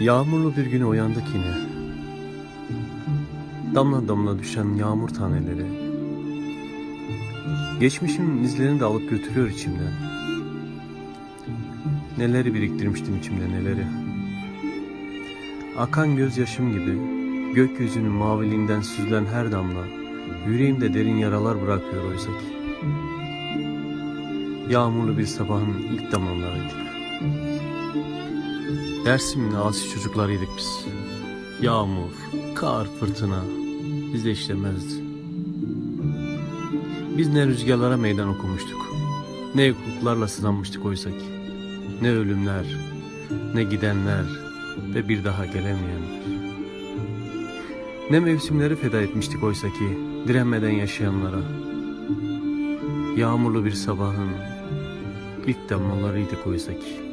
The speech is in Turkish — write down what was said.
Yağmurlu bir güne uyandık yine. Damla damla düşen yağmur taneleri. Geçmişimin izlerini de alıp götürüyor içimden. Neleri biriktirmiştim içimde neleri. Akan gözyaşım gibi gökyüzünün maviliğinden süzülen her damla yüreğimde derin yaralar bırakıyor oysa ki. Yağmurlu bir sabahın ilk damlalarıydık. Dersim'in asi çocuklarıydık biz. Yağmur, kar, fırtına bize işlemezdi. Biz ne rüzgarlara meydan okumuştuk. Ne yokluklarla sınanmıştık oysa ki. Ne ölümler, ne gidenler ve bir daha gelemeyenler. Ne mevsimleri feda etmiştik oysa ki direnmeden yaşayanlara. Yağmurlu bir sabahın ilk damlalarıydık oysa ki.